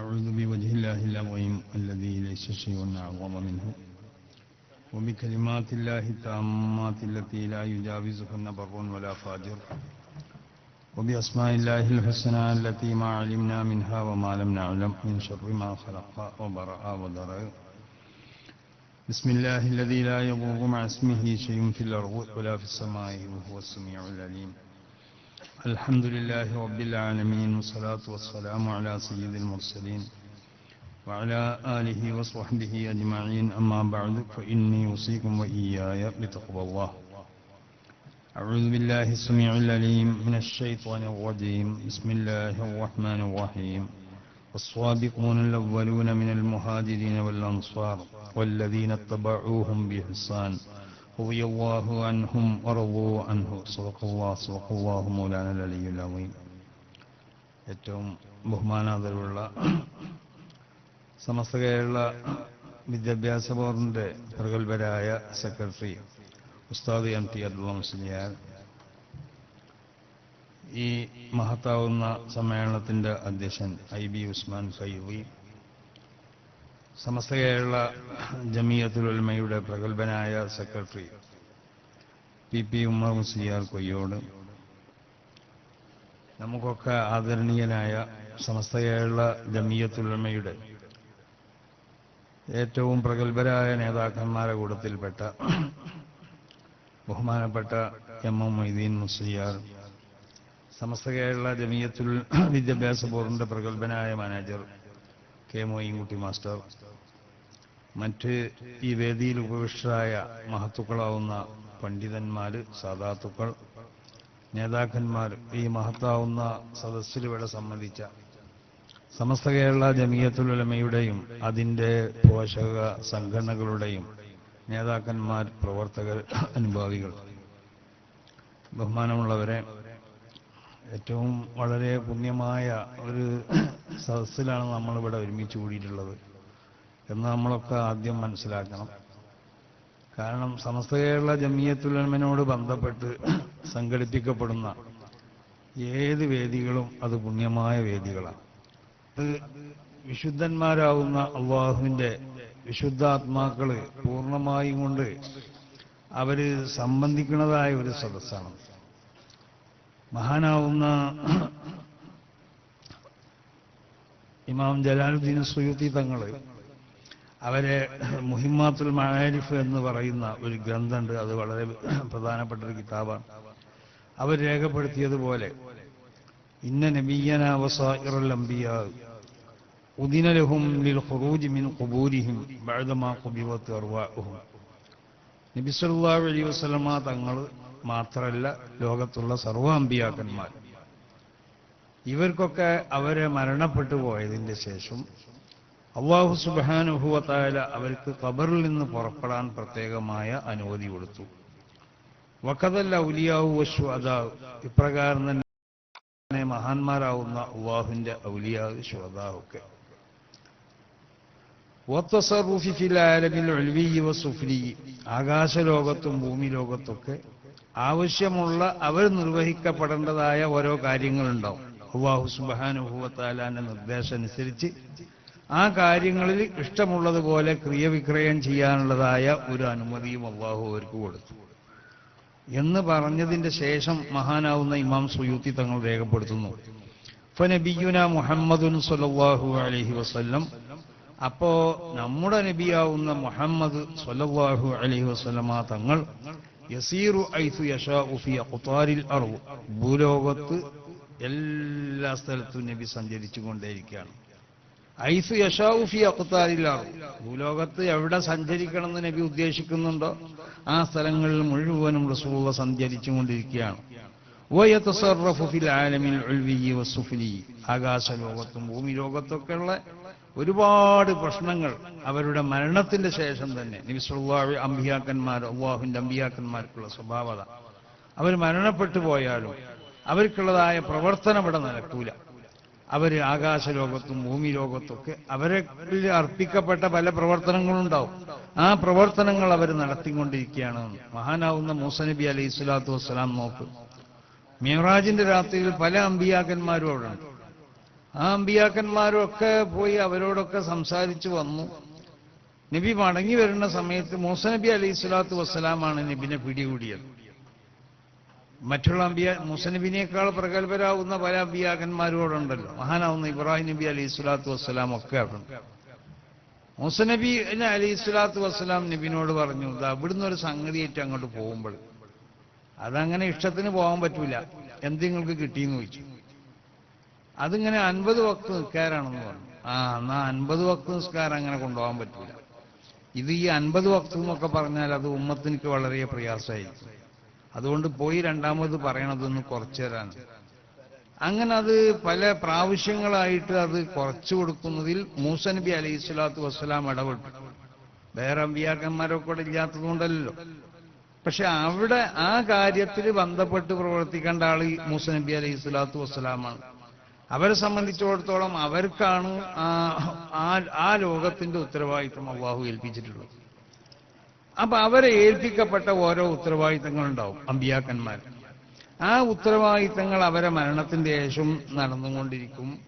أعوذ بوجه الله العظيم الذي ليس شيء أعظم منه. وبكلمات الله التامات التي لا يجاوزهن بر ولا فاجر. وبأسماء الله الحسنى التي ما علمنا منها وما لم نعلم من شر ما خلق وبرأ وضرأ بسم الله الذي لا يضر مع اسمه شيء في الأرض ولا في السماء وهو السميع العليم. الحمد لله رب العالمين والصلاة والسلام على سيد المرسلين وعلى آله وصحبه أجمعين. أما بعد فإني أوصيكم وإياي بتقوى الله. أعوذ بالله السميع العليم من الشيطان الرجيم. بسم الله الرحمن الرحيم. والصابقون الأولون من المهاجرين والأنصار والذين اتبعوهم بإحسان. رضي الله عنهم ورضوا عنه صدق الله صدق الله مولانا العلي العظيم ഏറ്റവും ബഹുമാനാദരവുള്ള സമസ്ത കേരള വിദ്യാഭ്യാസ ബോർഡിന്റെ പ്രഗത്ഭരായ സെക്രട്ടറി ഉസ്താദ് എം ടി അബ്ദുള്ള മുസ്ലിയാർ ഈ മഹത്താവുന്ന സമ്മേളനത്തിന്റെ അധ്യക്ഷൻ ഐ ബി ഉസ്മാൻ ഫൈവി സമസ്ത കേരള ജമിയത്തുൽ ഉൽമയുടെ പ്രഗത്ഭനായ secretary P P Ummer Musliyar Koyyode നമുക്കൊക്കെ ആദരണീയനായ സമസ്ത കേരള ജമിയത്തുൽ ഉൽമയുടെ ഏറ്റവും പ്രഗത്ഭരായ നേതാക്കന്മാരുടെ കൂട്ടത്തിൽപ്പെട്ട ബഹുമാനപ്പെട്ട എം എം മൊയ്തീൻ മുസ്ലിയാർ സമസ്ത കേരള ജമിയത്തുൽ വിദ്യാഭ്യാസ ബോർഡിന്റെ പ്രഗത്ഭനായ മാനേജർ കെ മോയിൻകുട്ടി മാസ്റ്റർ മറ്റ് ഈ വേദിയിൽ ഉപവിഷ്ടരായ മഹത്തുക്കളാവുന്ന പണ്ഡിതന്മാര് സാധാത്തുക്കൾ നേതാക്കന്മാർ ഈ മഹത്താവുന്ന സദസ്സിൽ ഇവിടെ സംബന്ധിച്ച സമസ്ത കേരള ജമീയത്തുലമയുടെയും അതിന്റെ പോഷക സംഘടനകളുടെയും നേതാക്കന്മാർ പ്രവർത്തകർ അനുഭാവികൾ. ബഹുമാനമുള്ളവരെ ഏറ്റവും വളരെ പുണ്യമായ ഒരു സദസ്സിലാണ് നമ്മളിവിടെ ഒരുമിച്ച് കൂടിയിട്ടുള്ളത്. എന്ന് നമ്മളൊക്കെ ആദ്യം മനസ്സിലാക്കണം. കാരണം സമസ്ത കേരള ജമിയത്തുലമനോട് ബന്ധപ്പെട്ട് സംഘടിപ്പിക്കപ്പെടുന്ന ഏത് വേദികളും അത് പുണ്യമായ വേദികളാണ്. അത് വിശുദ്ധന്മാരാവുന്ന അള്ളാഹുവിന്റെ വിശുദ്ധാത്മാക്കൾ പൂർണമായും കൊണ്ട് അവർ സംബന്ധിക്കുന്നതായ ഒരു സദസ്സാണ്. മഹാനാവുന്ന ഇമാം ജലാലുദ്ദീൻ സുയുത്തി തങ്ങൾ അവരെ മുഹിമാത്തുൽ മാരിഫ് എന്ന് പറയുന്ന ഒരു ഗ്രന്ഥമുണ്ട്. അത് വളരെ പ്രധാനപ്പെട്ട ഒരു കിതാബാണ്. അവർ രേഖപ്പെടുത്തിയതുപോലെ ഇന്ന നബീയന അംബിയ ഉദിനലഹും ലിൽ മിൻ ഖുബൂരിഹിം ബഅദമാ അർവാഹും. നബി സല്ലല്ലാഹു അലൈഹി തങ്ങൾ മാത്രമല്ല ലോകത്തുള്ള സർവ അമ്പിയാക്കന്മാർ ഇവർക്കൊക്കെ അവരെ മരണപ്പെട്ടു പോയതിന്റെ ശേഷം അള്ളാഹു സുബാനുഭവത്തായ അവർക്ക് ഖബറിൽ നിന്ന് പുറപ്പെടാൻ പ്രത്യേകമായ അനുമതി കൊടുത്തു. വക്കതല്ല ഉലിയാവു വശു അതാവ് ഇപ്രകാരം തന്നെ മഹാന്മാരാവുന്ന അള്ളാഹുവിന്റെ ഔലിയാവ് ശുഹദാവൊക്കെ ആകാശലോകത്തും ഭൂമി ലോകത്തൊക്കെ ആവശ്യമുള്ള അവർ നിർവഹിക്കപ്പെടേണ്ടതായ ഓരോ കാര്യങ്ങളുണ്ടാവും. അള്ളാഹു സുബാനുഭവത്താലാന്റെ നിർദ്ദേശം അനുസരിച്ച് ആ കാര്യങ്ങളിൽ ഇഷ്ടമുള്ളതുപോലെ ക്രിയവിക്രയം ചെയ്യാനുള്ളതായ ഒരു അനുമതിയും അള്ളാഹു അവർക്ക് കൊടുത്തു. എന്ന് പറഞ്ഞതിന്റെ ശേഷം മഹാനാവുന്ന ഇമാം സുയൂത്തി തങ്ങൾ രേഖപ്പെടുത്തുന്നു. ഫനബിയുന മുഹമ്മദുൻ സൊല്ലാഹു അലൈഹി വസല്ലം. അപ്പോ നമ്മുടെ നബിയാവുന്ന മുഹമ്മദ് സൊല്ലാഹു അലൈഹി വസല്ലമ തങ്ങൾ യസീറു ഐസു ഭൂലോകത്ത് എല്ലാ സ്ഥലത്തും നബി സഞ്ചരിച്ചു കൊണ്ടേയിരിക്കുകയാണ് ഐസു യശാഉ ഫി അഖ്താരിൽ അർദ് ഭൂലോകത്ത് എവിടെ സഞ്ചരിക്കണം എന്ന് നബി ഉദ്ദേശിക്കുന്നുണ്ടോ? ആ സ്ഥലങ്ങളിൽ മുഴുവനും റസൂള്ള സഞ്ചരിച്ചു കൊണ്ടിരിക്കുകയാണ് വയതസറഫു ഫിൽ ആലമിൽ ഉൽവി വസുഫ്ലി ആകാശ ലോകത്തും ഭൂമി ലോകത്തൊക്കെയുള്ള ഒരുപാട് പ്രശ്നങ്ങൾ അവരുടെ മരണത്തിന്റെ ശേഷം തന്നെ. നബിസ്വല്ലാഹു അമ്പിയാക്കന്മാർ അള്ളാഹുവിന്റെ അമ്പിയാക്കന്മാർക്കുള്ള സ്വഭാവത. അവർ മരണപ്പെട്ടു പോയാലും അവർക്കുള്ളതായ പ്രവർത്തനം ഇവിടെ നടക്കൂല. അവർ ആകാശലോകത്തും ഭൂമി ലോകത്തൊക്കെ അവരെ അർപ്പിക്കപ്പെട്ട പല പ്രവർത്തനങ്ങളും ഉണ്ടാവും ആ പ്രവർത്തനങ്ങൾ അവർ നടത്തിക്കൊണ്ടിരിക്കുകയാണ്. മഹാനാവുന്ന മൂസനബി അലൈഹി സ്വലാത്തു വസ്സലാം നോക്ക്. മിഹറാജിന്റെ രാത്രിയിൽ പല അമ്പിയാക്കന്മാരും അവിടെ ഉണ്ട്. ആ അമ്പിയാക്കന്മാരൊക്കെ പോയി അവരോടൊക്കെ സംസാരിച്ചു വന്നു. നബി മടങ്ങി വരുന്ന സമയത്ത് മൂസനബി അലൈഹി സ്വലാത്തു വസ്സലാമാണ് നബിനെ പിടികൂടിയത്. മറ്റുള്ള അമ്പിയ മുസനബിനേക്കാൾ പ്രഗത്ഭരാകുന്ന പല അമ്പിയാക്കന്മാരോടുണ്ടല്ലോ. മഹാനാവുന്ന ഇബ്രാഹിം നബി അലൈഹി സ്വലാത്തു വസ്സലാം ഒക്കെ അവിടെ മുസനബി അലൈഹി സ്വലാത്തു വസ്സലാം നബിനോട് പറഞ്ഞു "ദാ ഇവിടുന്ന് ഒരു സംഗതിയേറ്റ് അങ്ങോട്ട് പോകുമ്പോൾ അതങ്ങനെ ഇഷ്ടത്തിന് പോകാൻ പറ്റൂല. എന്തെങ്ങൾക്ക് കിട്ടിയെന്ന് ചോദിച്ചു. അതിങ്ങനെ അൻപത് വക്ത് നിൽക്കാറാണെന്ന് പറഞ്ഞു. ആ എന്നാ അൻപത് വക്ത് നിസ്കാരം അങ്ങനെ കൊണ്ടുപോകാൻ പറ്റൂല. ഇത് ഈ അൻപത് വക്ത് എന്നൊക്കെ പറഞ്ഞാൽ അത് ഉമ്മത്തിനിക്ക് വളരെ പ്രയാസമായിരിക്കും. അതുകൊണ്ട് പോയി രണ്ടാമത് പറയണതൊന്ന് കുറച്ചു തരാൻ അങ്ങനെ അത് പല പ്രാവശ്യങ്ങളായിട്ട് അത് കുറച്ചു കൊടുക്കുന്നതിൽ മൂസ നബി അലൈഹി സ്വലാത്തു വസ്സലാം ഇടപെട്ടു. വേറെ അമ്പിയാക്കന്മാരൊക്കെ കൂടെ ഇല്ലാത്തതുകൊണ്ടല്ലോ പക്ഷെ അവിടെ ആ കാര്യത്തിൽ ബന്ധപ്പെട്ട് പ്രവർത്തിക്കേണ്ട ആൾ മൂസ നബി അലൈഹി സ്വലാത്തു വസ്സലാമാണ്. അവരെ സംബന്ധിച്ചിടത്തോളം അവർക്കാണ് ആ- ആ ലോകത്തിന്റെ ഉത്തരവാദിത്വം അള്ളാഹു ഏൽപ്പിച്ചിട്ടുള്ളത്. അപ്പൊ അവരെ ഏൽപ്പിക്കപ്പെട്ട ഓരോ ഉത്തരവാദിത്തങ്ങളുണ്ടാവും അമ്പിയാക്കന്മാർ. ആ ഉത്തരവാദിത്തങ്ങൾ അവരെ മരണത്തിന്റെ ശേഷം നടന്നുകൊണ്ടിരിക്കും.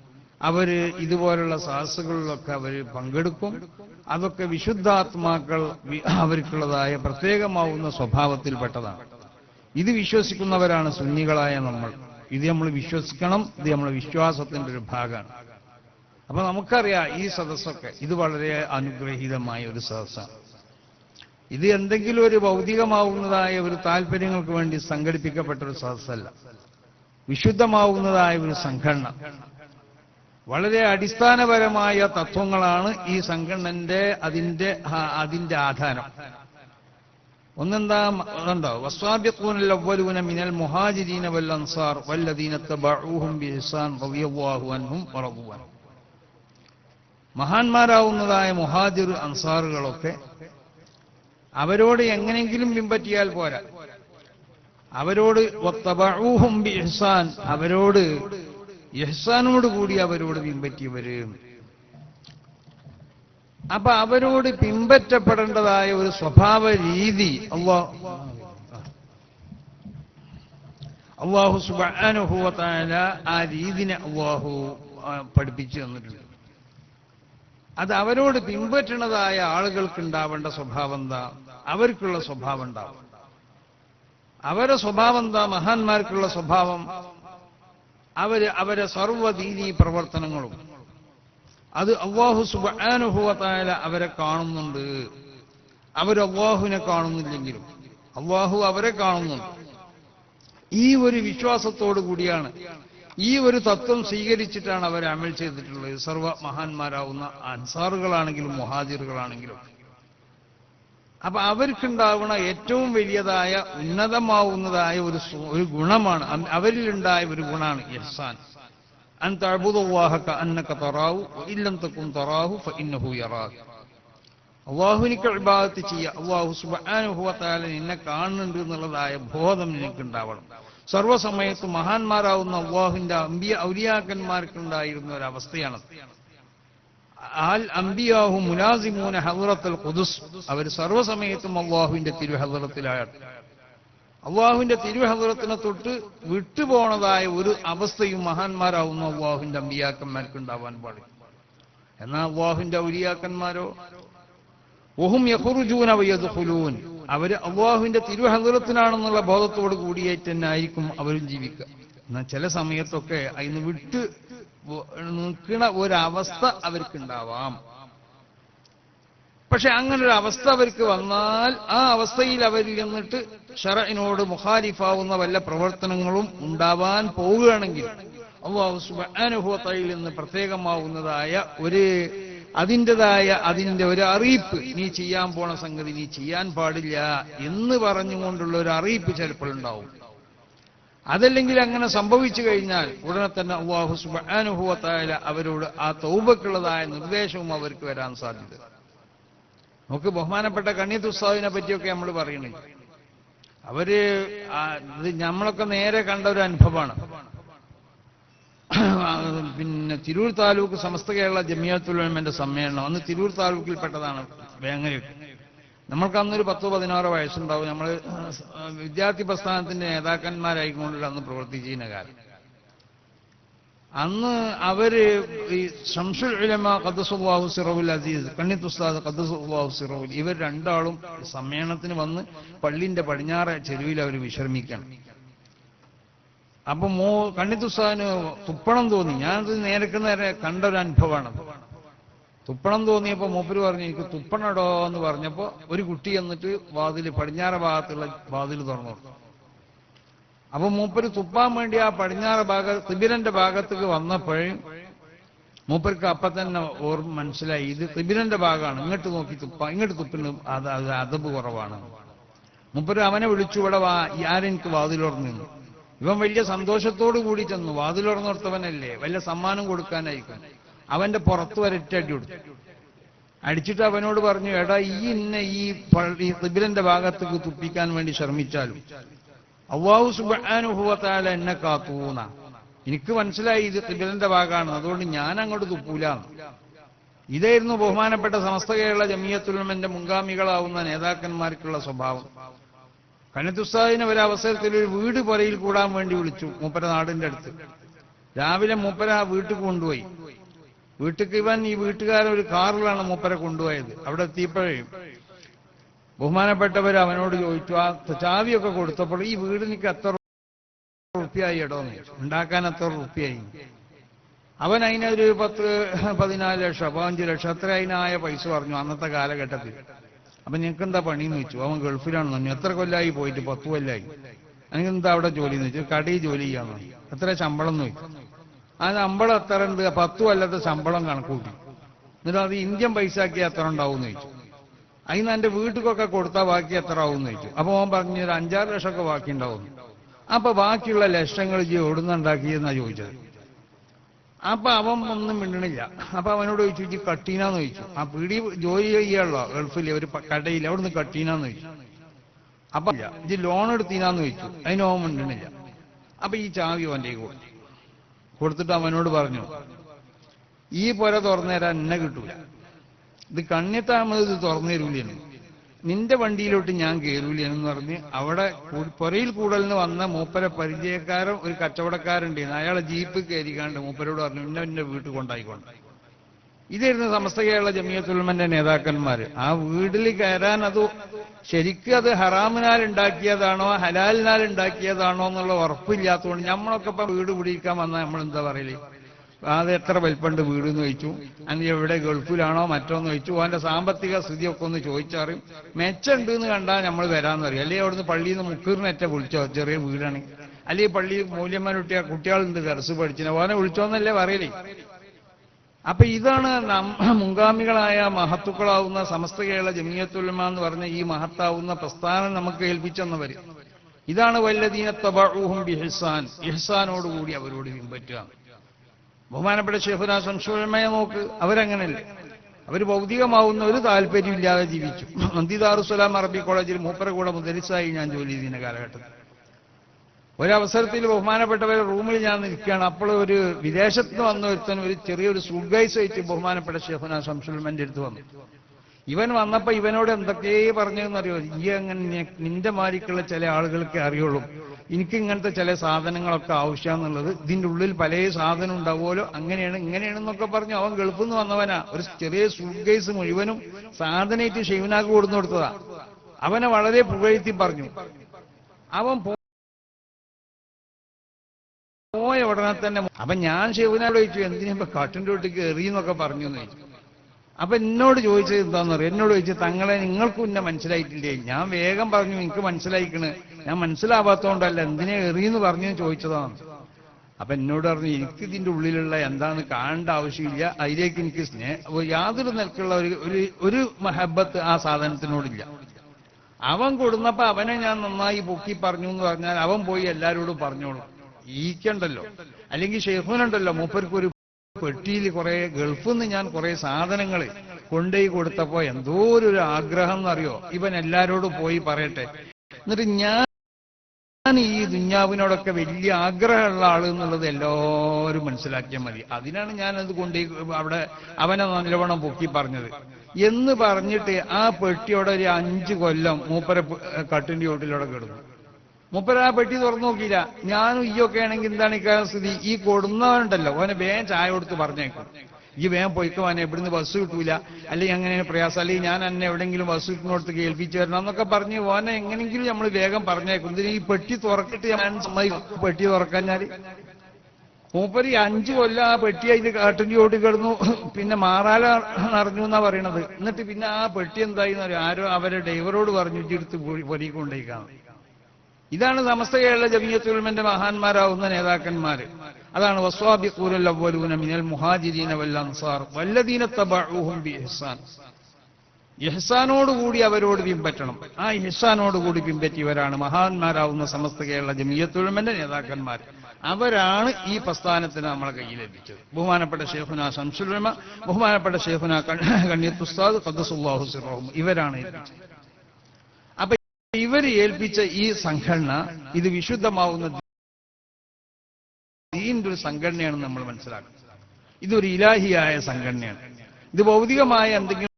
അവർ ഇതുപോലുള്ള സാഹസുകളിലൊക്കെ അവർ പങ്കെടുക്കും. അതൊക്കെ വിശുദ്ധാത്മാക്കൾ അവർക്കുള്ളതായ പ്രത്യേകമാവുന്ന സ്വഭാവത്തിൽപ്പെട്ടതാണ്. ഇത് വിശ്വസിക്കുന്നവരാണ് സുന്നികളായ നമ്മൾ. ഇത് നമ്മൾ വിശ്വസിക്കണം ഇത് നമ്മൾ വിശ്വാസത്തിന്റെ ഒരു ഭാഗമാണ്. അപ്പൊ നമുക്കറിയാം ഈ സദസ്സൊക്കെ ഇത് വളരെ അനുഗ്രഹീതമായ ഒരു സദസ്സാണ്. ഇത് എന്തെങ്കിലും ഒരു ഭൗതികമാവുന്നതായ ഒരു താല്പര്യങ്ങൾക്ക് വേണ്ടി സംഘടിപ്പിക്കപ്പെട്ട ഒരു സദസ്സല്ല. വിശുദ്ധമാവുന്നതായ ഒരു സംഘടന. വളരെ അടിസ്ഥാനപരമായ തത്വങ്ങളാണ് ഈ സംഘടനന്റെ അതിന്റെ അതിന്റെ ആധാരം. ഒന്നെന്താ ഉണ്ടോ വസ്വാബിഖൂനൽ അവ്വലൂന മിനൽ മുഹാജിദീന വൽ അൻസാർ വല്ലദീന തബഊഹും ബിഹ്സാൻ റളിയല്ലാഹു അൻഹും വറദുവൻ മഹാന്മാരാവുന്നതായ മുഹാജിർ അൻസാറുകളൊക്കെ അവരോട് എങ്ങനെയെങ്കിലും പിൻപറ്റിയാൽ പോരാ. അവരോട് ബിഇഹ്സാൻ അവരോട് ഇഹ്സാനോട് കൂടി അവരോട് പിമ്പറ്റിയവര് അപ്പൊ അവരോട് പിൻപറ്റപ്പെടേണ്ടതായ ഒരു സ്വഭാവ രീതി അള്ളാ അള്ളാഹു സുബാനുഭവത്തായ ആ രീതിനെ അള്ളാഹു പഠിപ്പിച്ചു തന്നിട്ടുണ്ട്. അത് അവരോട് പിൻപറ്റണതായ ആളുകൾക്ക് ഉണ്ടാവേണ്ട സ്വഭാവം എന്താ? അവർക്കുള്ള സ്വഭാവം ഉണ്ടാവും അവരെ സ്വഭാവം എന്താ? മഹാന്മാർക്കുള്ള സ്വഭാവം അവർ അവരെ സർവദീനി പ്രവർത്തനങ്ങളും. അത് അള്ളാഹു സുബാനുഭവത്തായ അവരെ കാണുന്നുണ്ട്. അവർ അള്ളാഹുവിനെ കാണുന്നില്ലെങ്കിലും. അള്ളാഹു അവരെ കാണുന്നുണ്ട്. ഈ ഒരു വിശ്വാസത്തോടു കൂടിയാണ് ഈ ഒരു തത്വം സ്വീകരിച്ചിട്ടാണ് അവർ അമൽ ചെയ്തിട്ടുള്ളത്. സർവ മഹാന്മാരാവുന്ന അൻസാറുകളാണെങ്കിലും മുഹാജിറുകളാണെങ്കിലും. അപ്പൊ അവർക്കുണ്ടാവുന്ന ഏറ്റവും വലിയതായ ഉന്നതമാവുന്നതായ ഒരു ഒരു ഗുണമാണ്. അവരിൽ അവരിലുണ്ടായ ഒരു ഗുണമാണ് ഇഹ്സാൻ. അൻ തഅബുദല്ലാഹക അന്നക്ക തൊറാവു ഇല്ലം തക്കും തൊറാഹു ഫഇന്നഹു യറാക അള്ളാഹുവിനിക്ക് അഭിഭാഗത്ത് ചെയ്യുക. അള്ളാഹു സുബ്ഹാനഹു വതആല നിന്നെ കാണുന്നുണ്ട് എന്നുള്ളതായ ബോധം നിനക്കുണ്ടാവണം. സർവസമയത്തും മഹാന്മാരാവുന്ന അള്ളാഹുവിന്റെ അമ്പിയ ഔലിയാക്കന്മാർക്കുണ്ടായിരുന്ന ഒരു അവസ്ഥയാണത് ആൽ അംബിയാഹു മുലാസിമൂന ഹദറത്തുൽ ഖുദുസ്. അവർ സർവസമയത്തും അള്ളാഹുവിന്റെ തിരുഹദറത്തിലാണ് അള്ളാഹുവിന്റെ തിരുഹദറത്തിനെ തൊട്ട് വിട്ടുപോണതായ ഒരു അവസ്ഥയും മഹാന്മാരാവുന്ന അള്ളാഹുവിന്റെ അമ്പിയാക്കന്മാർക്ക് ഉണ്ടാവാൻ പാടില്ല. എന്നാൽ അള്ളാഹുവിന്റെ ഔലിയാക്കന്മാരോ? ഒഹും യഹുറുജൂന വയ്യതുഹുലൂൻ അവർ അള്ളാഹുവിന്റെ തിരുഹദറത്തിനാണെന്നുള്ള ബോധത്തോട് കൂടിയേറ്റ് തന്നെ ആയിരിക്കും അവരും ജീവിക്കുക. എന്നാൽ ചില സമയത്തൊക്കെ അതിന് വിട്ട് നിൽക്കുന്ന ഒരവസ്ഥ അവർക്കുണ്ടാവാം. പക്ഷെ അങ്ങനെ ഒരു അവസ്ഥ അവർക്ക് വന്നാൽ ആ അവസ്ഥയിൽ അവരിൽ നിന്നിട്ട് ഷറയിനോട് മുഖാലിഫാവുന്ന വല്ല പ്രവർത്തനങ്ങളും ഉണ്ടാവാൻ പോവുകയാണെങ്കിൽ അള്ളാഹു നിന്ന് പ്രത്യേകമാവുന്നതായ ഒരു അതിന്റെതായ അതിന്റെ ഒരു അറിയിപ്പ് നീ ചെയ്യാൻ പോണ സംഗതി നീ ചെയ്യാൻ പാടില്ല എന്ന് പറഞ്ഞുകൊണ്ടുള്ള ഒരു അറിയിപ്പ് ചിലപ്പോൾ ഉണ്ടാവും. അതല്ലെങ്കിൽ അങ്ങനെ സംഭവിച്ചു കഴിഞ്ഞാൽ ഉടനെ തന്നെ അള്ളാഹു അവരോട് ആ തൗബക്കുള്ളതായ നിർദ്ദേശവും അവർക്ക് വരാൻ സാധ്യത. നമുക്ക് ബഹുമാനപ്പെട്ട കണ്ണിയത്തുസ്താവിനെ പറ്റിയൊക്കെ നമ്മൾ പറയുന്നത് അവർ നമ്മളൊക്കെ നേരെ കണ്ട ഒരു അനുഭവമാണ്. പിന്നെ തിരൂർ താലൂക്ക് സമസ്ത കേരള ജമിയത്തുലമന്റെ സമ്മേളനം. അന്ന് തിരൂർ താലൂക്കിൽപ്പെട്ടതാണ് വേങ്ങരയിൽ നമ്മൾക്ക് അന്നൊരു പത്തോ പതിനാറോ വയസ്സുണ്ടാവും. നമ്മൾ വിദ്യാർത്ഥി പ്രസ്ഥാനത്തിന്റെ നേതാക്കന്മാരായിക്കൊണ്ടുള്ള അന്ന് പ്രവർത്തിച്ചിരുന്ന കാലം. അന്ന് അവർ ഈ ഷംസുൽ ഖദ്ദസുല്ലാഹു സിറവുൽ അസീസ് കണ്ണിത്ത് ഉസ്താദ് ഖദ്ദസുല്ലാഹു സിറവുൽ ഇവർ രണ്ടാളും സമ്മേളനത്തിന് വന്ന് പള്ളിന്റെ പടിഞ്ഞാറ് ചെരുവിൽ അവർ വിശ്രമിക്കണം. അപ്പൊ മോ കണ്ണിത്തുസ്താദിന് തുപ്പണം തോന്നി. ഞാനത് നേരക്ക് നേരെ കണ്ട ഒരു അനുഭവമാണ് തുപ്പണം തോന്നിയപ്പോ മൂപ്പര് പറഞ്ഞു എനിക്ക് തുപ്പണടോ എന്ന് പറഞ്ഞപ്പോ ഒരു കുട്ടി എന്നിട്ട് വാതിൽ പടിഞ്ഞാറ ഭാഗത്തുള്ള വാതിൽ തുറന്നു അപ്പൊ മൂപ്പര് തുപ്പാൻ വേണ്ടി ആ പടിഞ്ഞാറ് ഭാഗ തിബിരന്റെ ഭാഗത്തേക്ക് വന്നപ്പോഴും മൂപ്പർക്ക് അപ്പൊ തന്നെ ഓർമ്മ മനസ്സിലായി ഇത് തിബിരന്റെ ഭാഗമാണ് ഇങ്ങോട്ട് നോക്കി തുപ്പ ഇങ്ങോട്ട് തുപ്പിന് അത് അത് അതബ് കുറവാണ്. മൂപ്പര് അവനെ വിളിച്ചു ഇവിടെ വാ ആരെനിക്ക് വാതിലുറന്നു ഇവൻ വലിയ സന്തോഷത്തോടു കൂടി ചെന്നു വാതിലുറന്നിടത്തവനല്ലേ വലിയ സമ്മാനം കൊടുക്കാനായിരിക്കും. അവന്റെ പുറത്ത് വരറ്റടി കൊടുത്തു. അടിച്ചിട്ട് അവനോട് പറഞ്ഞു എടാ ഈ ഇന്നെ ഈ തിബിലന്റെ ഭാഗത്തേക്ക് തുപ്പിക്കാൻ വേണ്ടി ശ്രമിച്ചാലും അള്ളാഹു സുബാനുഭവത്താല എന്നെ കാത്തൂന്ന എനിക്ക് മനസ്സിലായി ഇത് തിബിലന്റെ ഭാഗമാണ് അതുകൊണ്ട് ഞാൻ അങ്ങോട്ട് തുപ്പൂല. ഇതായിരുന്നു ബഹുമാനപ്പെട്ട സമസ്ത കേരള ജമിയത്തുലമന്റെ മുൻഗാമികളാവുന്ന നേതാക്കന്മാർക്കുള്ള സ്വഭാവം. കനത്തുസ്താദിനെ ഒരു അവസരത്തിൽ ഒരു വീട് പുരയിൽ കൂടാൻ വേണ്ടി വിളിച്ചു മൂപ്പര നാടിന്റെ അടുത്ത്. രാവിലെ മൂപ്പര ആ വീട്ടിൽ കൊണ്ടുപോയി. വീട്ടിക്ക് ഇവൻ ഈ വീട്ടുകാരൻ ഒരു കാറിലാണ് മൂപ്പരെ കൊണ്ടുപോയത്. അവിടെ എത്തിയപ്പോഴേ ബഹുമാനപ്പെട്ടവർ അവനോട് ചോദിച്ചു ആ ചാവിയൊക്കെ കൊടുത്തപ്പോൾ ഈ വീട് എനിക്ക് എത്ര റുപ്യായി ഇടോ എന്ന് ചോദിച്ചു. ഉണ്ടാക്കാൻ എത്ര റുപ്യായി? അവൻ അതിനൊരു പത്ത് പതിനാല് ലക്ഷം പതിനഞ്ച് ലക്ഷം എത്ര അതിനായ പൈസ പറഞ്ഞു അന്നത്തെ കാലഘട്ടത്തിൽ. അപ്പൊ നിനക്ക് എന്താ പണിന്ന് വെച്ചു അവൻ ഗൾഫിലാണ് പറഞ്ഞു എത്ര കൊല്ലായി പോയിട്ട്? പത്ത് കൊല്ലായി. എനിക്ക് എന്താ അവിടെ ജോലി? എന്ന് വെച്ചു കടയിൽ ജോലി ചെയ്യാന്ന് എത്ര ശമ്പളം എന്ന് ചോദിച്ചു. ആ ശമ്പളം എത്ര ഉണ്ട് പത്ത് കൊല്ലത്തെ ശമ്പളം കണക്കൂട്ടി. എന്നിട്ട് അത് ഇന്ത്യൻ പൈസ ആക്കി എത്ര ഉണ്ടാവും എന്ന് ചോദിച്ചു. അതിന് എന്റെ വീട്ടിലൊക്കെ കൊടുത്താൽ ബാക്കി എത്ര ആവും എന്ന് ചോദിച്ചു. അപ്പൊ ഓൻ പറഞ്ഞു ഒരു അഞ്ചാറ് ലക്ഷമൊക്കെ ബാക്കി ഉണ്ടാവും അപ്പൊ ബാക്കിയുള്ള ലക്ഷങ്ങൾ ജി എവിടുന്നുണ്ടാക്കിയെന്നാ ചോദിച്ചത്. അപ്പൊ അവൻ ഒന്നും മിണ്ടണില്ല. അപ്പൊ അവനോട് ചോദിച്ചു ഇജ്ജ് കട്ടീനാന്ന് ചോദിച്ചു. ആ പിടി ജോലി ചെയ്യാനുള്ള ഗൾഫിൽ ഒരു കടയിൽ അവിടുന്ന് കട്ടീനാന്ന് ചോദിച്ചു. അപ്പൊ ഇല്ല ലോൺ എടുത്തീനാന്ന് ചോദിച്ചു. അതിന് അവൻ മിണ്ടണില്ല. അപ്പൊ ഈ ചാവി കയ്യിൽ കൊടുത്തു. കൊടുത്തിട്ട് അവനോട് പറഞ്ഞു ഈ പുര തുറന്നു തരാൻ എന്നെ കിട്ടൂല. ഇത് കണ്ണിത്താമത് ഇത് തുറന്നു തരൂലെന്ന് നിന്റെ വണ്ടിയിലോട്ട് ഞാൻ കയറൂലെന്ന് പറഞ്ഞ് അവിടെ പുരയിൽ കൂടലിന് വന്ന മൂപ്പരെ പരിചയക്കാരൻ ഒരു കച്ചവടക്കാരുണ്ട് അയാളെ ജീപ്പ് കയറിക്കാണ്ട് മൂപ്പരോട് പറഞ്ഞു എന്നെ എന്റെ വീട്ടിൽ കൊണ്ടായിക്കൊണ്ട് ഇതായിരുന്നു സമസ്ത കേരള ജമിയത്തുൽമന്റെ നേതാക്കന്മാര്. ആ വീട്ടിൽ കയറാൻ അത് ശരിക്കും അത് ഹറാമിനാൽ ഉണ്ടാക്കിയതാണോ ഹലാലിനാൽ ഉണ്ടാക്കിയതാണോ എന്നുള്ള ഉറപ്പില്ലാത്തതുകൊണ്ട് നമ്മളൊക്കെ ഇപ്പൊ വീട് പിടിക്കാൻ വന്നാൽ നമ്മൾ എന്താ പറയൽ? അത് എത്ര വലിപ്പണ്ട് വീട് എന്ന് ചോദിച്ചു. അങ്ങനെ എവിടെ ഗൾഫിലാണോ മറ്റോന്ന് ചോദിച്ചു. അവന്റെ സാമ്പത്തിക സ്ഥിതിയൊക്കെ ഒന്ന് ചോദിച്ചറിയും. മെച്ചുണ്ട് എന്ന് കണ്ടാൽ നമ്മൾ വരാമെന്ന് അറിയും അല്ലെങ്കിൽ അവിടുന്ന് പള്ളിയിൽ നിന്ന് മുക്കീറിനറ്റ വിളിച്ചോ? ചെറിയ വീടാണ്. അല്ലെങ്കിൽ പള്ളിയിൽ മൂല്യന്മാരുട്ടിയ കുട്ടികളുണ്ട് ദർസ് പഠിച്ചിന്. ഓനെ വിളിച്ചോന്നല്ലേ പറയലേ? അപ്പൊ ഇതാണ് മുൻഗാമികളായ മഹത്തുക്കളാവുന്ന സമസ്ത കേരള ജമിയത്തുലമ എന്ന് പറഞ്ഞ ഈ മഹത്താവുന്ന പ്രസ്ഥാനം നമുക്ക് ഏൽപ്പിച്ചെന്നവർ ഇതാണ് വല്ലദീന തബാഹും ബിഹിസാൻ ഇഹ്സാനോടുകൂടി അവരോട് പിൻപറ്റുക. ബഹുമാനപ്പെട്ട ഷെഹുന സംശോഴമയെ നോക്ക് അവരങ്ങനെയല്ല അവർ ഭൗതികമാവുന്ന ഒരു താല്പര്യമില്ലാതെ ജീവിച്ചു. നന്ദിദാറുസലാം അറബി കോളേജിൽ മൂപ്പര കൂടെ മുദരിസായി ഞാൻ ജോലി ചെയ്തിരുന്ന കാലഘട്ടത്തിൽ. ഒരവസരത്തിൽ ബഹുമാനപ്പെട്ടവർ റൂമിൽ ഞാൻ നിൽക്കുകയാണ്. അപ്പോൾ ഒരു വിദേശത്ത് നിന്ന് വന്ന ഒരുത്തൻ ഒരു ചെറിയൊരു സുഗൈസ് ആയിട്ട് ബഹുമാനപ്പെട്ട ഷെഫുന സംസുൽമന്റെ അടുത്ത് വന്നു. ഇവൻ വന്നപ്പോ ഇവനോട് എന്തൊക്കെയേ പറഞ്ഞതെന്നറിയോ? ഈ അങ്ങനെ നിന്റെ മാരിക്കുള്ള ചില ആളുകൾക്ക് അറിയുള്ളൂ. എനിക്ക് ഇങ്ങനത്തെ ചില സാധനങ്ങളൊക്കെ ആവശ്യമെന്നുള്ളത് ഇതിന്റെ ഉള്ളിൽ പല സാധനം ഉണ്ടാവുമല്ലോ. അങ്ങനെയാണ് ഇങ്ങനെയാണെന്നൊക്കെ പറഞ്ഞു അവൻ ഗൾഫിൽ നിന്ന് വന്നവനാ. ഒരു ചെറിയ സൂട്ട്കേസ് മുഴുവനും സാധനമായിട്ട് ഷെയ്വനാക്ക് കൊടുന്നു കൊടുത്തതാ. അവനെ വളരെ പുകഴ്ത്തി പറഞ്ഞു. അവൻ ഉടനെ തന്നെ അപ്പൊ ഞാൻ ശിവനോട് ചോദിച്ചു എന്തിനാ ഇപ്പൊ വീട്ടിൽ കയറി എറിയെന്നൊക്കെ പറഞ്ഞു എന്ന് ചോദിച്ചു. അപ്പൊ എന്നോട് ചോദിച്ചത് എന്താണെന്നറിയോ എന്നോട് ചോദിച്ചു തങ്ങളെ നിങ്ങൾക്കും എന്നെ മനസ്സിലായിട്ടില്ലേ? ഞാൻ വേഗം പറഞ്ഞു എനിക്ക് മനസ്സിലായിക്കണ്. ഞാൻ മനസ്സിലാവാത്തോണ്ടല്ല എന്തിനാ എറിയെന്ന് പറഞ്ഞു ചോദിച്ചതാണ്. അപ്പൊ എന്നോട് പറഞ്ഞു എനിക്ക് ഇതിന്റെ ഉള്ളിലുള്ള എന്താണ് കാണേണ്ട ആവശ്യമില്ല. അതിലേക്ക് എനിക്ക് സ്നേഹ യാതൊരു നിലക്കുള്ള ഒരു- ഒരു മഹബത്ത് ആ സാധനത്തിനോടില്ല. അവൻ കൊടുന്നപ്പോ അവനെ ഞാൻ നന്നായി പൊക്കി പറഞ്ഞു എന്ന് പറഞ്ഞാൽ അവൻ പോയി എല്ലാരോടും പറഞ്ഞോളും. ഈക്കണ്ടല്ലോ അല്ലെങ്കിൽ ഷെയ്ഖുനുണ്ടല്ലോ മൂപ്പർക്ക് ഒരു പെട്ടിയിൽ കുറെ ഗൾഫിൽ നിന്ന് ഞാൻ കുറെ സാധനങ്ങൾ കൊണ്ടുപോയി കൊടുത്തപ്പോ എന്തോ ഒരു ആഗ്രഹം എന്നറിയോ? ഇവൻ എല്ലാരോടും പോയി പറയട്ടെ. എന്നിട്ട് ഞാൻ ഞാൻ ഈ ദുഞ്ഞാവിനോടൊക്കെ വലിയ ആഗ്രഹമുള്ള ആൾ എന്നുള്ളത് എല്ലാവരും മനസ്സിലാക്കിയാൽ മതി. അതിനാണ് അത് കൊണ്ട് അവിടെ അവനെ നല്ലവണ്ണം പൊക്കി പറഞ്ഞത്. എന്ന് പറഞ്ഞിട്ട് ആ പെട്ടിയോടെ ഒരു അഞ്ച് കൊല്ലം മൂപ്പര കട്ടിന്റെ ചോട്ടിലൂടെ കിടന്നു. മുപ്പര പെട്ടി തുറന്നു നോക്കിയില്ല. ഞാനും ഈയൊക്കെ ആണെങ്കിൽ എന്താണ് ഈ സ്ഥിതി? ഈ കൊടുന്നവനുണ്ടല്ലോ. ഓനെ വേഗം ചായ കൊടുത്ത് പറഞ്ഞേക്കും. ഈ വേഗം പോയിക്കോ എവിടുന്ന് ബസ് കിട്ടൂല. അല്ലെങ്കിൽ അങ്ങനെ പ്രയാസം? അല്ലെങ്കിൽ ഞാൻ എന്നെ എവിടെയെങ്കിലും ബസ് കിട്ടുന്നിടത്ത് കേൾപ്പിച്ചു തരണം എന്നൊക്കെ പറഞ്ഞ് ഓനെ എങ്ങനെയെങ്കിലും നമ്മൾ വേഗം പറഞ്ഞേക്കും. ഇതിന് ഈ പെട്ടി തുറക്കിട്ട് ഞാൻ സമ്മതിക്കും? പെട്ടി തുറക്കാഞ്ഞാൽ മൂപ്പര് ഈ അഞ്ചു കൊല്ലം ആ പെട്ടി അതിന് കാട്ടിന്റെ ഓടി കിടന്നു. പിന്നെ മാറാല അറിഞ്ഞു എന്നാ പറയണത്. എന്നിട്ട് പിന്നെ ആ പെട്ടി എന്തായി ആരോ അവരെ ഡ്രൈവറോട് പറഞ്ഞു ഇടുത്ത് പൊലി കൊണ്ടേക്കാണ് ഇതാണ് സമസ്ത കേരള ജമീയത്തുൽമന്റെ മഹാന്മാരാവുന്ന നേതാക്കന്മാർ അതാണ് വസ്വാബിഖൂനൽ അവ്വലൂന മിനൽ മുഹാജിരീന വൽ അൻസാർ വല്ലദീന ബി ഇഹ്സാൻ അവരോട് പിൻപറ്റണം. ആ ഇഹ്സാനോടുകൂടി പിൻപറ്റിയവരാണ് മഹാന്മാരാവുന്ന സമസ്ത കേരള ജമീയത്തുൽമന്റെ നേതാക്കന്മാർ അവരാണ് ഈ പ്രസ്ഥാനത്തിന് നമ്മളെ കയ്യിൽ ലഭിച്ചത്. ബഹുമാനപ്പെട്ട ഷേഖുന ശംസുലമ ബഹുമാനപ്പെട്ട ഷേഖുന കണ്ണിയത്തുസ്താദ് ഖദ്ദസുല്ലാഹു സിറഹും ഇവരാണ് ലഭിച്ചത്. ഇവർ ഏൽപ്പിച്ച ഈ സംഘടന ഇത് വിശുദ്ധമാവുന്ന ദീന്റെ ഒരു സംഘടനയാണ് നമ്മൾ മനസ്സിലാക്കുന്നത് ഇതൊരു ഇലാഹിയായ സംഘടനയാണ്. ഇത് ഭൗതികമായ എന്തെങ്കിലും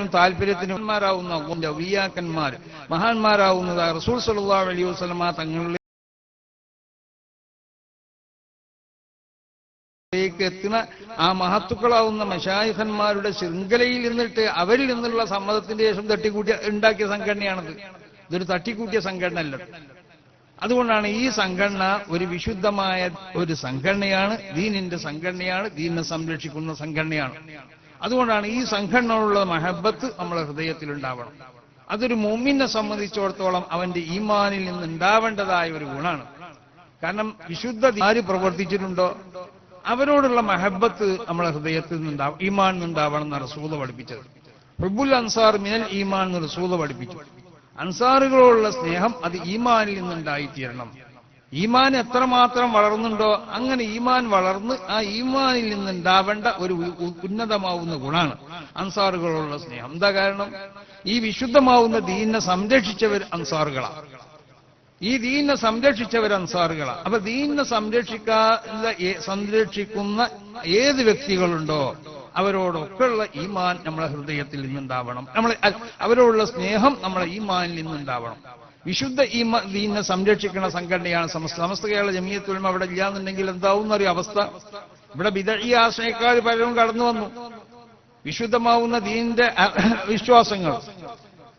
താല്പര്യത്തിന് മഹാന്മാരാവുന്ന വിയാക്കന്മാർ മഹാന്മാരാവുന്നത് റസൂൽ സല്ലാ അലൈഹി വസ്ലമ തങ്ങളിൽ ലേക്ക് എത്തുന്ന ആ മഹത്തുക്കളാവുന്ന മഷായിഖന്മാരുടെ ശൃംഖലയിൽ നിന്നിട്ട് അവരിൽ നിന്നുള്ള സമ്മതത്തിന്റെ ശേഷം തട്ടിക്കൂട്ടിയ ഉണ്ടാക്കിയ സംഘടനയാണത്. ഇതൊരു തട്ടിക്കൂട്ടിയ സംഘടന അല്ല. അതുകൊണ്ടാണ് ഈ സംഘടന ഒരു വിശുദ്ധമായ ഒരു സംഘടനയാണ് ദീനിന്റെ സംഘടനയാണ് ദീനിനെ സംരക്ഷിക്കുന്ന സംഘടനയാണ്. അതുകൊണ്ടാണ് ഈ സംഘടനയുള്ള മഹബത്ത് നമ്മുടെ ഹൃദയത്തിൽ ഉണ്ടാവണം അതൊരു മോമിനെ സംബന്ധിച്ചിടത്തോളം അവന്റെ ഈമാനിൽ നിന്ന് ഉണ്ടാവേണ്ടതായ ഒരു ഗുണമാണ്. കാരണം വിശുദ്ധ ആര് പ്രവർത്തിച്ചിട്ടുണ്ടോ? അവരോടുള്ള മഹബത്ത് നമ്മളെ ഹൃദയത്തിൽ നിന്നുണ്ടാവും ഈമാൻ നിന്നുണ്ടാവണം എന്ന റസൂദ പഠിപ്പിച്ചത്. ഹുബുൽ അൻസാർ മിനൽ ഈമാൻ എന്ന് റസൂദ പഠിപ്പിച്ചു. അൻസാറുകളോടുള്ള സ്നേഹം അത് ഈമാനിൽ നിന്നുണ്ടായിത്തീരണം. ഈമാൻ എത്രമാത്രം വളർന്നുണ്ടോ അങ്ങനെ ഈമാൻ വളർന്ന് ആ ഈമാനിൽ നിന്നുണ്ടാവേണ്ട ഒരു ഉന്നതമാവുന്ന ഗുണാണ് അൻസാറുകളോടുള്ള സ്നേഹം. എന്താ കാരണം? ഈ വിശുദ്ധമാവുന്ന ദീനിനെ സംരക്ഷിച്ചവർ അൻസാറുകളാണ് ഈ ദീനിനെ സംരക്ഷിച്ചവർ അൻസാറുകളാണ് അപ്പൊ ദീനിനെ സംരക്ഷിക്കാതെ സംരക്ഷിക്കുന്ന ഏത് വ്യക്തികളുണ്ടോ അവരോടൊക്കെയുള്ള ഈമാൻ നമ്മളെ ഹൃദയത്തിൽ നിന്നുണ്ടാവണം. നമ്മളെ അവരോടുള്ള സ്നേഹം നമ്മളെ ഈമാനിൽ നിന്നുണ്ടാവണം. വിശുദ്ധ ഈ ദീനിനെ സംരക്ഷിക്കുന്ന സംഘടനയാണ് സമസ്ത. സമസ്ത കേരള ജമീയത്തുൽമ അവിടെ ഇല്ലാന്നുണ്ടെങ്കിൽ എന്താവും എന്നറിയ അവസ്ഥ? ഇവിടെ വിദഴി ആശയക്കാർ പലരും കടന്നു വന്നു. വിശുദ്ധമാവുന്ന ദീനിന്റെ വിശ്വാസങ്ങൾ.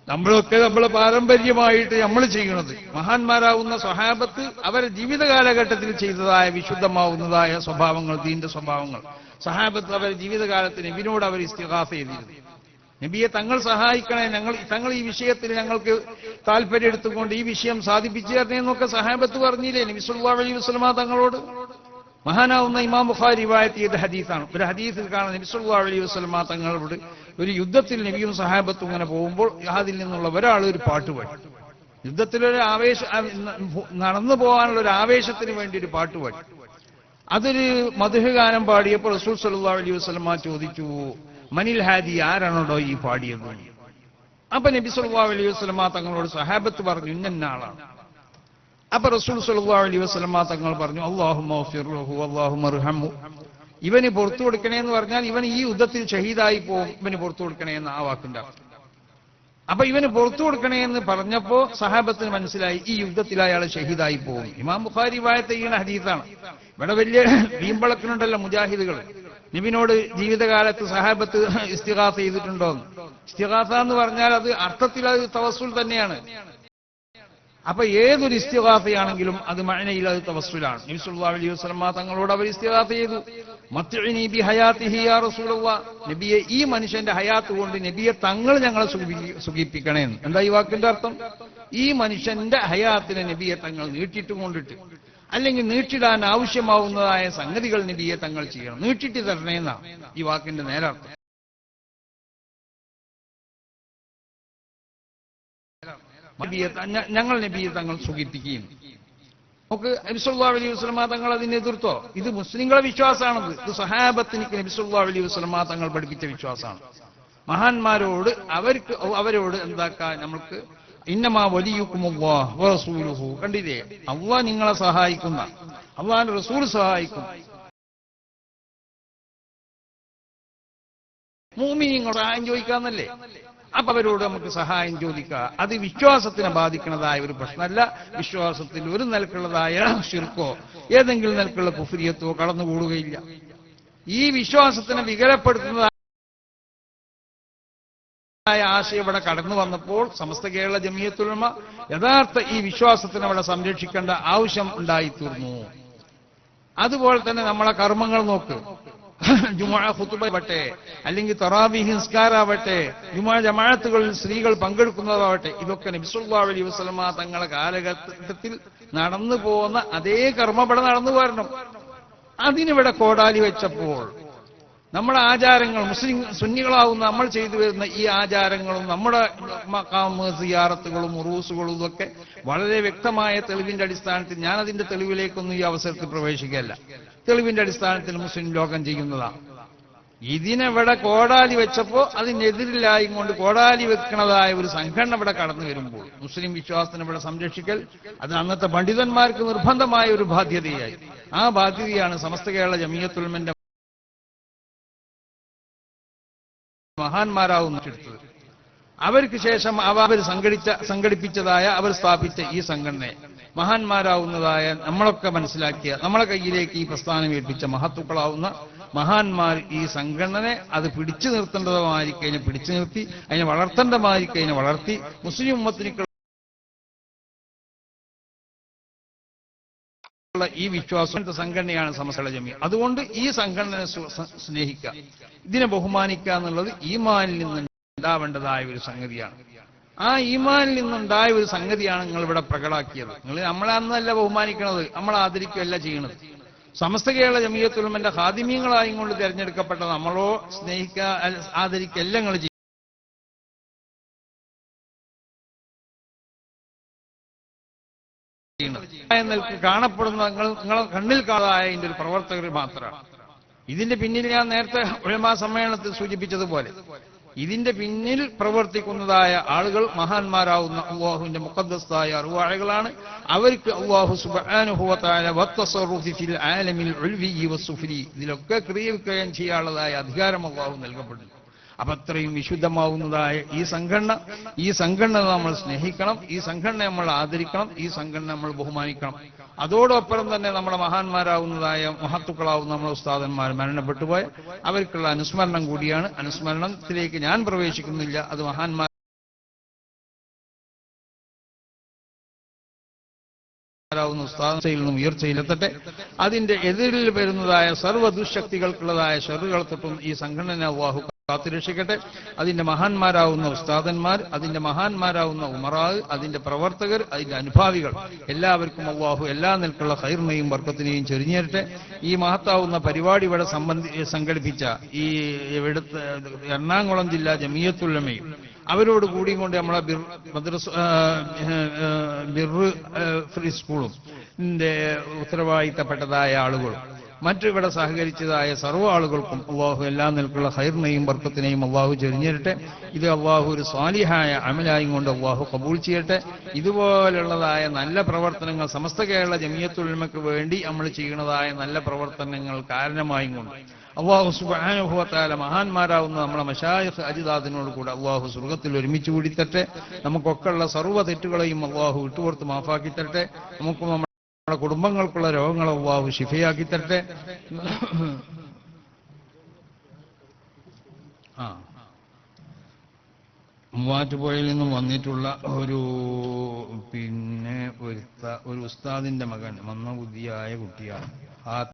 നമ്മളൊക്കെ നമ്മൾ പാരമ്പര്യമായിട്ട് നമ്മൾ ചെയ്യുന്നത് മഹാന്മാരാവുന്ന സ്വഹാബത്ത് അവരെ ജീവിത കാലഘട്ടത്തിൽ ചെയ്തതായ വിശുദ്ധമാവുന്നതായ സ്വഭാവങ്ങൾ ദീന്റെ സ്വഭാവങ്ങൾ. സഹാബത്ത് അവരെ ജീവിതകാലത്ത് നബിനോട് അവർ ഇസ്തിഹാസ ചെയ്തിരുന്നു. നബിയെ തങ്ങൾ സഹായിക്കണേ ഞങ്ങൾ തങ്ങൾ ഈ വിഷയത്തിൽ ഞങ്ങൾക്ക് താല്പര്യം എടുത്തുകൊണ്ട് ഈ വിഷയം സാധിപ്പിച്ചു തരണേന്നൊക്കെ സഹാബത്ത് പറഞ്ഞില്ലേ? നബി അലൈഹി വസല്ലമ തങ്ങളോട്. മഹാനാവുന്ന ഇമാം ബുഖാരി വായത്തിയത് ചെയ്ത ഹദീസാണ്. ഒരു ഹദീസിൽ കാണാൻ നബി അലൈഹി വസല്ലമ തങ്ങളോട് ഒരു യുദ്ധത്തിൽ നബിയും സഹാബത്തും ഇങ്ങനെ പോകുമ്പോൾ അതിൽ നിന്നുള്ള ഒരാൾ ഒരു പാട്ട് പാടി. യുദ്ധത്തിലൊരു ആവേശ നടന്നു പോകാനുള്ള ഒരു ആവേശത്തിന് വേണ്ടി ഒരു പാട്ട് പാടി. അതൊരു മധുഹഗാനം പാടിയപ്പോൾ റസൂൽ സല്ലാ അലൈഹി വസ്ലമ ചോദിച്ചു മനിൽ ഹാദി ആരാണോടോ ഈ പാടിയത്? അപ്പൊ നബി സല്ലല്ലാഹു അലൈഹി വസ്ലമ തങ്ങളോട് സഹാബത്ത് പറഞ്ഞു ഇന്ന ആളാണ് അപ്പൊ റസൂൽ സല്ലാ അലൈഹി വസ്ലമ തങ്ങൾ പറഞ്ഞു അള്ളാഹു അള്ളാഹു ഇവന് പുറത്തു കൊടുക്കണേ എന്ന് പറഞ്ഞാൽ ഇവൻ ഈ യുദ്ധത്തിൽ ഷഹീദായി പോകും ഇവന് പുറത്തു കൊടുക്കണേ എന്ന് ആ വാക്കിന്റെ അപ്പൊ ഇവന് പുറത്തു കൊടുക്കണേ എന്ന് പറഞ്ഞപ്പോ സഹാബത്തിന് മനസ്സിലായി ഈ യുദ്ധത്തിൽ അയാൾ ഷഹീദായി പോകും ഇമാം ബുഖാരി വായത്തെ ഈ ഹദീസാണ്. ഇവിടെ വലിയ വീമ്പളക്കിനുണ്ടല്ലോ മുജാഹിദുകൾ. നിബിനോട് ജീവിതകാലത്ത് സഹാബത്ത് ഇസ്തിഹാസ ചെയ്തിട്ടുണ്ടോ ഇസ്തിഹാസ എന്ന് പറഞ്ഞാൽ അത് അർത്ഥത്തിൽ അത് തവസുൽ തന്നെയാണ്. അപ്പൊ ഏതൊരു ഇസ്തിഹാസയാണെങ്കിലും അത് മഴനയിൽ അത് തവസ്സുലാണ്. നബി സല്ലല്ലാഹു അലൈഹി വസ്ലമ തങ്ങളോട് അവർ ഇസ്തിഹാസ ചെയ്തു. നബിയെ ഈ മനുഷ്യന്റെ ഹയാത്ത് കൊണ്ട് നബിയെ തങ്ങൾ ഞങ്ങളെ സുഖിപ്പി- സുഖിപ്പിക്കണേ. എന്താ ഈ വാക്കിന്റെ അർത്ഥം? ഈ മനുഷ്യന്റെ ഹയാത്തിനെ നബിയെ തങ്ങൾ നീട്ടിട്ട് കൊണ്ടിട്ട്. അല്ലെങ്കിൽ നീട്ടിടാൻ ആവശ്യമാവുന്നതായ സംഗതികൾ നബിയെ തങ്ങൾ ചെയ്യണം. നീട്ടിട്ട് തരണേ എന്നാണ് ഈ വാക്കിന്റെ നേരർത്ഥം. ഞങ്ങൾ നബിയെ തങ്ങൾ സുഖിപ്പിക്കുകയും നമുക്ക് നബിസുല്ലാ അലൈഹി വസ്ലമ തങ്ങൾ അതിനെ എതിർത്തോ? ഇത് മുസ്ലിങ്ങളെ വിശ്വാസമാണത് ഇത് സഹാബത്തിന് നബിസുല്ലാ അലൈഹി വസ്ലമ തങ്ങൾ പഠിപ്പിച്ച വിശ്വാസമാണ്. മഹാന്മാരോട് അവർക്ക് അവരോട് എന്താക്കാ? നമ്മൾക്ക് ഇന്നമാ വലിയുക്കുമുഹു കണ്ടില്ലേ? അള്ളാഹ് നിങ്ങളെ സഹായിക്കുന്ന അള്ളാഹിന്റെ റസൂൽ സഹായിക്കും. മൂമിനിങ്ങൾ സഹായം ചോദിക്കാന്നല്ലേ? അപ്പൊ അവരോട് നമുക്ക് സഹായം ചോദിക്കുക. അത് വിശ്വാസത്തിനെ ബാധിക്കുന്നതായ ഒരു പ്രശ്നമല്ല. വിശ്വാസത്തിൽ ഒരു നിലക്കുള്ളതായ ശിർക്കോ ഏതെങ്കിലും നിലക്കുള്ള കുഫിരിയത്തോ കടന്നുകൂടുകയില്ല. ഈ വിശ്വാസത്തിനെ വികലപ്പെടുത്തുന്നതായ ആശയം ഇവിടെ കടന്നു വന്നപ്പോൾ സമസ്ത കേരള ജമീയത്തുലമ യഥാർത്ഥ ഈ വിശ്വാസത്തിനെ അവിടെ സംരക്ഷിക്കേണ്ട ആവശ്യം ഉണ്ടായിത്തീർന്നു. അതുപോലെ തന്നെ നമ്മളെ കർമ്മങ്ങൾ നോക്ക്. ജുമാ ഖുത്തുബാവട്ടെ അല്ലെങ്കിൽ തറാവി ഹിസ്കാരാവട്ടെ ജുമാ ജമാഅത്തുകളിൽ സ്ത്രീകൾ പങ്കെടുക്കുന്നതാവട്ടെ ഇതൊക്കെ നബിസുല്ലാ അലൈഹി വസല്ലമ തങ്ങളെ കാലഘട്ടത്തിൽ നടന്നു പോകുന്ന അതേ കർമ്മം ഇവിടെ നടന്നു വരണം. അതിനിവിടെ കോടാലി വെച്ചപ്പോൾ നമ്മുടെ ആചാരങ്ങൾ മുസ്ലിം സുന്നികളാവുന്ന നമ്മൾ ചെയ്തു വരുന്ന ഈ ആചാരങ്ങളും നമ്മുടെ മക്കാമ് സിയാറത്തുകളും ഉറൂസുകളും ഇതൊക്കെ വളരെ വ്യക്തമായ തെളിവിന്റെ അടിസ്ഥാനത്തിൽ ഞാൻ അതിന്റെ തെളിവിലേക്കൊന്നും ഈ അവസരത്തിൽ പ്രവേശിക്കുകയല്ല. തെളിവിന്റെ അടിസ്ഥാനത്തിൽ മുസ്ലിം ലോകം ചെയ്യുന്നതാണ്. ഇതിനെവിടെ കോടാലി വെച്ചപ്പോ അതിനെതിരില്ലായി കൊണ്ട് കോടാലി വെക്കുന്നതായ ഒരു സംഘടന ഇവിടെ കടന്നു വരുമ്പോൾ മുസ്ലിം വിശ്വാസത്തിനെ ഇവിടെ സംരക്ഷിക്കൽ അത് അന്നത്തെ പണ്ഡിതന്മാർക്ക് നിർബന്ധമായ ഒരു ബാധ്യതയായി. ആ ബാധ്യതയാണ് സമസ്ത കേരള ജമിയത്തുൽമന്റെ മഹാന്മാരാവും എടുത്തത് അവർക്ക് ശേഷം അവ അവർ സംഘടിച്ച സംഘടിപ്പിച്ചതായ അവർ സ്ഥാപിച്ച ഈ സംഘടനയെ മഹാന്മാരാവുന്നതായ നമ്മളൊക്കെ മനസ്സിലാക്കിയ നമ്മളെ കയ്യിലേക്ക് ഈ പ്രസ്ഥാനം ഏൽപ്പിച്ച മഹത്തുക്കളാവുന്ന മഹാന്മാർ ഈ സംഘടനയെ അത് പിടിച്ചു നിർത്തേണ്ടതുമായിരിക്കും അതിനെ പിടിച്ചു നിർത്തി അതിനെ വളർത്തേണ്ടമായിരിക്കും അതിനെ വളർത്തി മുസ്ലിം ഉമ്മത്തിനുള്ള ഈ വിശ്വാസം സംഘടനയാണ് സമസ്തയുടെ ജമി. അതുകൊണ്ട് ഈ സംഘടനയെ സ്നേഹിക്കുക. ഇതിനെ ബഹുമാനിക്കുക എന്നുള്ളത് ഈമാനിൽ നിന്ന് ഉണ്ടാവേണ്ടതായ ഒരു സംഗതിയാണ്. ആ ഈമാനിൽ നിന്നുണ്ടായ ഒരു സംഗതിയാണ് നിങ്ങൾ ഇവിടെ പ്രകടാക്കിയത്. നിങ്ങൾ നമ്മളെ അന്നല്ല ബഹുമാനിക്കണത് നമ്മൾ ആദരിക്കുകയല്ല ചെയ്യണത്. സമസ്ത കേരള ജമീയത്തുലമന്റെ ഹാദിമ്യങ്ങളായും കൊണ്ട് തിരഞ്ഞെടുക്കപ്പെട്ട നമ്മളോ സ്നേഹിക്ക ആദരിക്കല്ല നിങ്ങൾ നിൽക്ക് കാണപ്പെടുന്ന നിങ്ങൾ നിങ്ങളെ കണ്ണിൽ കാണാതായ ഇതിന്റെ ഒരു പ്രവർത്തകർ മാത്രമാണ്. ഇതിന്റെ പിന്നിൽ ഞാൻ നേരത്തെ ഒഴിമാ സമ്മേളനത്തിൽ സൂചിപ്പിച്ചതുപോലെ ഇതിന്റെ പിന്നിൽ പ്രവർത്തിക്കുന്നതായ ആളുകൾ മഹാന്മാരാവുന്ന അള്ളാഹുവിന്റെ മുഖദ്ദസ്തായ അറിവാഴകളാണ് അവർക്ക് അള്ളാഹു ഇതിലൊക്കെ ക്രിയവിക്രയം ചെയ്യാനുള്ളതായ അധികാരം അള്ളാഹു നൽകപ്പെടുന്നു. അപ്പൊ അത്രയും വിശുദ്ധമാവുന്നതായ ഈ സംഘടന ഈ സംഘടന നമ്മൾ സ്നേഹിക്കണം ഈ സംഘടന നമ്മൾ ആദരിക്കണം ഈ സംഘടന നമ്മൾ ബഹുമാനിക്കണം. അതോടൊപ്പം തന്നെ നമ്മുടെ മഹാന്മാരാവുന്നതായ മഹത്തുക്കളാവുന്ന നമ്മുടെ ഉസ്താദന്മാർ മരണപ്പെട്ടുപോയ അവർക്കുള്ള അനുസ്മരണം കൂടിയാണ്. അനുസ്മരണത്തിലേക്ക് ഞാൻ പ്രവേശിക്കുന്നില്ല. അത് മഹാന്മാർ ാവുന്ന ഉസ്താദയിൽ നിന്നും ഉയർച്ചയിലെത്തട്ടെ. അതിന്റെ എതിരിൽ വരുന്നതായ സർവ ദുശക്തികൾക്കുള്ളതായ ഷെറുകൾ തൊട്ടും ഈ സംഘടന അള്ളാഹു കാത്തുരക്ഷിക്കട്ടെ അതിന്റെ മഹാന്മാരാവുന്ന ഉസ്താദന്മാർ അതിന്റെ മഹാന്മാരാവുന്ന ഉമറാവ് അതിന്റെ പ്രവർത്തകർ അതിന്റെ അനുഭാവികൾ. എല്ലാവർക്കും അള്ളാഹു എല്ലാ നിൽക്കുള്ള ഹൈർമയും വർക്കത്തിനെയും ചൊരിഞ്ഞേരട്ടെ. ഈ മഹത്താവുന്ന പരിപാടി ഇവിടെ സംബന്ധി സംഘടിപ്പിച്ച ഈ ഇവിടുത്തെ എറണാകുളം ജില്ലാ ജമീയത്തുള്ളമയും അവരോട് കൂടിയും കൊണ്ട് നമ്മളെ ബിർ മദ്രസ ആ, ഫ്രീ സ്കൂളും ഉത്തരവാദിത്തപ്പെട്ടതായ ആളുകളും മറ്റിവിടെ സഹകരിച്ചതായ സർവ ആളുകൾക്കും അള്ളാഹു എല്ലാ നിൽക്കുള്ള ഹൈറിനെയും വർക്കത്തിനെയും അള്ളാഹു ചെരിഞ്ഞിരട്ടെ. ഇത് അള്ളാഹു ഒരു സ്വാലിഹായ അമലായും കൊണ്ട് അള്ളാഹു കബൂൾ ചെയ്യട്ടെ. ഇതുപോലുള്ളതായ നല്ല പ്രവർത്തനങ്ങൾ സമസ്ത കേരള ജമിയത്തുൽമയ്ക്ക് വേണ്ടി നമ്മൾ ചെയ്യുന്നതായ നല്ല പ്രവർത്തനങ്ങൾ കാരണമായും കൊണ്ട് അള്ളാഹു സുബാനുഭവത്താല മഹാന്മാരാവുന്ന നമ്മളെ മഷായഖ് അജിദാദിനോട് കൂടെ അള്ളാഹു സ്വർഗത്തിൽ ഒരുമിച്ച് കൂടി തട്ടെ നമുക്കൊക്കെയുള്ള സർവ തെറ്റുകളെയും അള്ളാഹു വിട്ടുപുറത്ത് മാഫാക്കി തരട്ടെ നമുക്ക് നമ്മുടെ കുടുംബങ്ങൾക്കുള്ള രോഗങ്ങളെ അള്ളാഹു ശിഫയാക്കി തരട്ടെ. ആ. മൂവാറ്റുപുഴയിൽ നിന്നും വന്നിട്ടുള്ള ഒരു പിന്നെ ഒരു ഉസ്താദിന്റെ മകൻ മന്ദബുദ്ധിയായ കുട്ടിയാണ്. ആ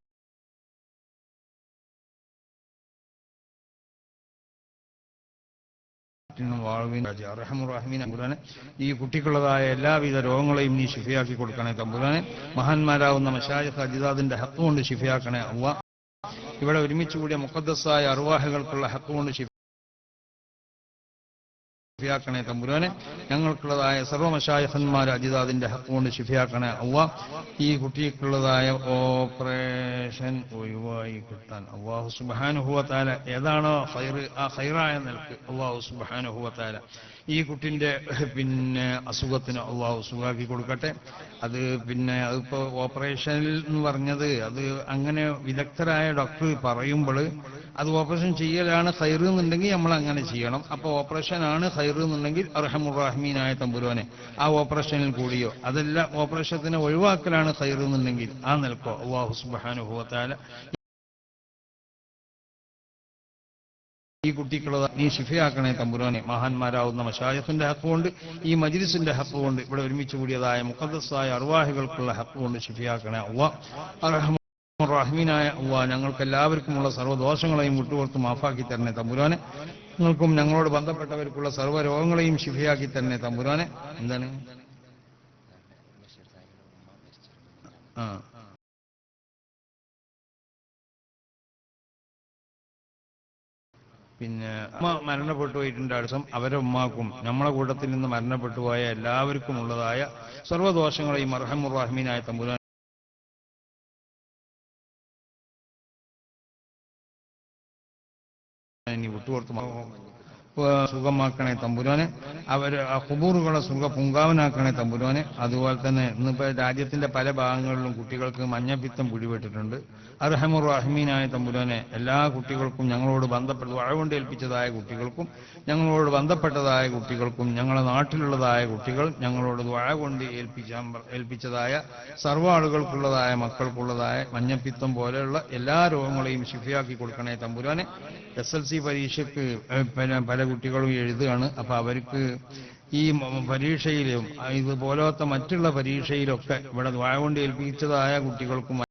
ഈ കുട്ടിക്കുള്ളതായ എല്ലാവിധ രോഗങ്ങളെയും നീ ശിഫയാക്കി കൊടുക്കണേ തമ്പുരാനെ. മഹാന്മാരാവുന്ന മഷായ സജിദാദിന്റെ ഹക്ക് കൊണ്ട് ശിഫയാക്കണേ അവ ഇവിടെ ഒരുമിച്ച് കൂടിയ മുക്കദ്സായ അറുവാഹകൾക്കുള്ള ഹക്ക് കൊണ്ട് ശിഫ ശിഫിയാക്കണേ തമ്പുരാനെ. ഞങ്ങൾക്കുള്ളതായ സർവമശായഹന്മാർ അജിതാദിന്റെ ഹക്ക് കൊണ്ട് ശിഫിയാക്കണേ അവ ഈ കുട്ടിക്കുള്ളതായ ഓപ്പറേഷൻ ഒഴിവായി കിട്ടാൻ. അള്ളാഹു സുബാനുഭവത്താല ഏതാണോ ആ ഹൈറായ നിലയ്ക്ക് അള്ളാഹു സുബാനുഭവത്താല ഈ കുട്ടിന്റെ പിന്നെ അസുഖത്തിന് അള്ളാഹു സുഖാക്കി കൊടുക്കട്ടെ. അത് പിന്നെ അതിപ്പോ ഓപ്പറേഷനിൽ എന്ന് പറഞ്ഞത് അത് അങ്ങനെ വിദഗ്ധരായ ഡോക്ടർ പറയുമ്പോൾ അത് ഓപ്പറേഷൻ ചെയ്യലാണ് ഹൈർ എന്നുണ്ടെങ്കിൽ നമ്മൾ അങ്ങനെ ചെയ്യണം. അപ്പോൾ ഓപ്പറേഷനാണ് ഹൈർ എന്നുണ്ടെങ്കിൽ അർഹമുറാഹ്മീനായ തമ്പുരുവനെ ആ ഓപ്പറേഷനിൽ കൂടിയോ. അതല്ല ഓപ്പറേഷത്തിനെ ഒഴിവാക്കലാണ് ഹൈർ എന്നുണ്ടെങ്കിൽ ആ നിലക്കോ. അള്ളാഹു സുബാനുഭവത്താല ഈ കുട്ടിക്കുള്ളത് നീ ഷിഫയാക്കണേ തമ്പുരാനെ. മഹാന്മാരാവുന്ന മഷായത്തിന്റെ ഹക്കുകൊണ്ട് ഈ മജിലിസിന്റെ ഹക്കുകൊണ്ട് ഇവിടെ ഒരുമിച്ച് കൂടിയതായ മുഖദ്സായ അർവാഹികൾക്കുള്ള ഹക്കുകൊണ്ട് ശിഫയാക്കണേ. അള്ളാഹ് റഹ്മീനായ അവ ഞങ്ങൾക്ക് എല്ലാവർക്കുമുള്ള സർവദോഷങ്ങളെയും വിട്ടുകൊടുത്ത് മാഫാക്കി തരണേ തമ്പുരാനെ. നിങ്ങൾക്കും ഞങ്ങളോട് ബന്ധപ്പെട്ടവർക്കുള്ള സർവ രോഗങ്ങളെയും ശിഫയാക്കി തരണേ തമ്പുരാനെ. എന്താണ്? പിന്നെ അമ്മ മരണപ്പെട്ടു പോയിട്ടുണ്ട്. അടുസം അവരെ ഉമ്മാക്കും. നമ്മളെ കൂട്ടത്തിൽ നിന്ന് മരണപ്പെട്ടു പോയ എല്ലാവർക്കും ഉള്ളതായ സർവദോഷങ്ങളെയും അർഹമുറാഹ്മീനായ തമ്പുരാൻ ഇനി വിട്ടുകൊടുത്ത് സുഖമാക്കണേ തമ്പുരാനെ. അവർ ആ കുബൂറുകളെ സുഖ പുങ്കാവനാക്കണേ തമ്പുരാനെ. അതുപോലെ തന്നെ ഇന്നിപ്പോ രാജ്യത്തിന്റെ പല ഭാഗങ്ങളിലും കുട്ടികൾക്ക് മഞ്ഞപ്പിത്തം പിടിപെട്ടിട്ടുണ്ട്. അർഹമുർ റഹ്മീനായ തമ്പുരാനെ എല്ലാ കുട്ടികൾക്കും ഞങ്ങളോട് ബന്ധപ്പെട്ട് വഴകൊണ്ട് ഏൽപ്പിച്ചതായ കുട്ടികൾക്കും ഞങ്ങളോട് ബന്ധപ്പെട്ടതായ കുട്ടികൾക്കും ഞങ്ങളുടെ നാട്ടിലുള്ളതായ കുട്ടികൾ ഞങ്ങളോട് വഴകൊണ്ട് ഏൽപ്പിച്ച ഏൽപ്പിച്ചതായ സർവ ആളുകൾക്കുള്ളതായ മക്കൾക്കുള്ളതായ മഞ്ഞപ്പിത്തം പോലെയുള്ള എല്ലാ രോഗങ്ങളെയും ശിഫിയാക്കി കൊടുക്കണേ തമ്പുരാനെ. എസ് എൽ സി പരീക്ഷയ്ക്ക് പിന്നെ പല കുട്ടികളും എഴുതുകയാണ്. അപ്പൊ അവർക്ക് ഈ പരീക്ഷയിലും ഇതുപോലത്തെ മറ്റുള്ള പരീക്ഷയിലൊക്കെ ഇവിടെ വായകൊണ്ട് ഏൽപ്പിച്ചതായ കുട്ടികൾക്കും